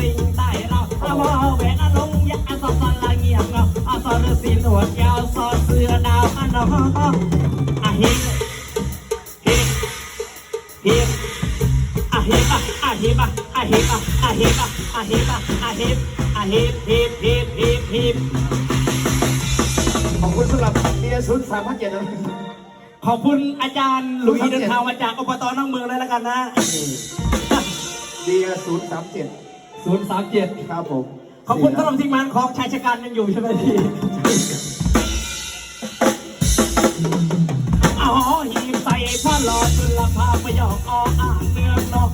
ลิงใต้เราอาพอแหวนอลงยักษ์อาสอสละเงียบเงาอาสอฤษีหนวดยาวสอเสือดาวอันนออาเฮงเฮงเฮงอาเฮบะอาเฮบะอาเฮบะอาเฮบะอาเฮบะอาเฮบอาเฮบเฮบเฮบเฮบเฮบขอบคุณสำหรับเบียร์ศูนย์สามพันเจ็ดนะขอบคุณอาจารย์หลุยเดินทางมาจากอบตน้องเมืองเลยแล้วกันนะเบียศูนย์สามเจ็ด ศูนย์สามเจ็ดครับผม ขอบคุณสำหรับทีมงานของชายชะกันยังอยู่ใช่ไหมพี่อ๋อหีบใส่ผ้าหลอดจุลภาพยอกออ่างเนืองนอกพ่อลูก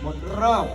หมดรอบ